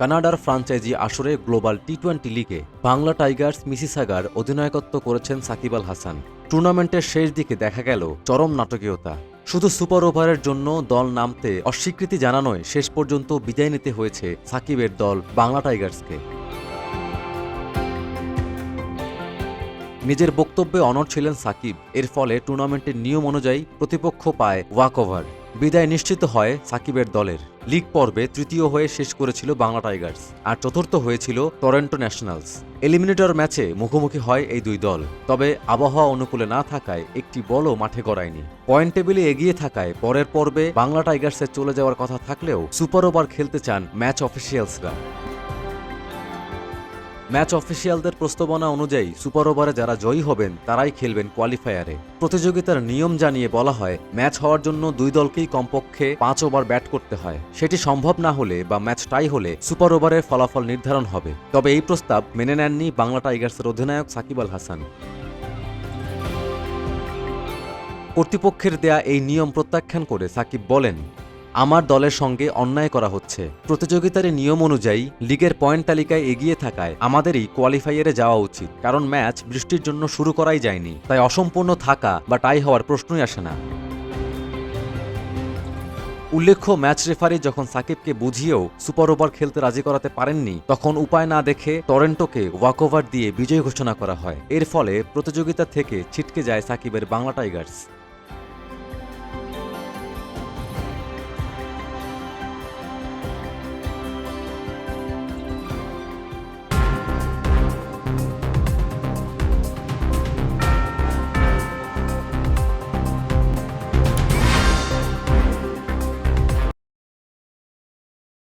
কানাডার ফ্রাঞ্চাইজি আসরে global T twenty লিগে বাংলা টাইগার্স মিসিসাগার অধিনায়কত্ব করেছেন সাকিব আল হাসান। টুর্নামেন্টের শেষ দিকে দেখা গেল চরম নাটকীয়তা। শুধু সুপার ওভারের জন্য দল নামতে অস্বীকৃতি জানানোয় শেষ পর্যন্ত বিদায় নিতে হয়েছে সাকিবের দল বাংলা টাইগার্সকে। নিজের বক্তব্যে অনড় ছিলেন সাকিব। এর ফলে টুর্নামেন্টের নিয়ম অনুযায়ী প্রতিপক্ষ পায় ওয়াক ওভার বিদায় নিশ্চিত হয় সাকিবের দলের। লিগ পর্বে তৃতীয় হয়ে শেষ করেছিল বাংলা টাইগার্স, আর চতুর্থ হয়েছিল টরেন্টো ন্যাশনালস। এলিমিনেটর ম্যাচে মুখোমুখি হয় এই দুই দল, তবে আবহাওয়া অনুকূলে না থাকায় একটি বলও মাঠে গড়ায়নি। পয়েন্ট টেবিলে এগিয়ে থাকায় পরের পর্বে বাংলা টাইগার্সের চলে যাওয়ার কথা থাকলেও সুপার ওভার খেলতে চান ম্যাচ অফিসিয়ালসরা। ম্যাচ অফিসিয়ালদের প্রস্তাবনা অনুযায়ী সুপার ওভারে যারা জয়ী হবেন, তারাই খেলবেন কোয়ালিফায়ারে। প্রতিযোগিতার নিয়ম জানিয়ে বলা হয়, ম্যাচ হওয়ার জন্য দুই দলকেই কমপক্ষে পাঁচ ওভার ব্যাট করতে হয়। সেটি সম্ভব না হলে বা ম্যাচ টাই হলে সুপার ওভারের ফলাফল নির্ধারণ হবে। তবে এই প্রস্তাব মেনে নেননি বাংলা টাইগার্সের অধিনায়ক সাকিব আল হাসান। কর্তৃপক্ষের দেয়া এই নিয়ম প্রত্যাখ্যান করে সাকিব বলেন আমার দলের সঙ্গে অন্যায় করা হচ্ছে। প্রতিযোগিতার নিয়ম অনুযায়ী লিগের পয়েন্ট তালিকায় এগিয়ে থাকায় আমাদেরই কোয়ালিফায়ারে যাওয়া উচিত, কারণ ম্যাচ বৃষ্টির জন্য শুরু করাই যায়নি। তাই অসম্পূর্ণ থাকা বা টাই হওয়ার প্রশ্নই আসে না। উল্লেখ্য, ম্যাচ রেফারি যখন সাকিবকে বুঝিয়েও সুপার ওভার খেলতে রাজি করাতে পারেননি, তখন উপায় না দেখে টরেন্টোকে ওয়াকওভার দিয়ে বিজয় ঘোষণা করা হয়। এর ফলে প্রতিযোগিতা থেকে ছিটকে যায় সাকিবের বাংলা টাইগার্স।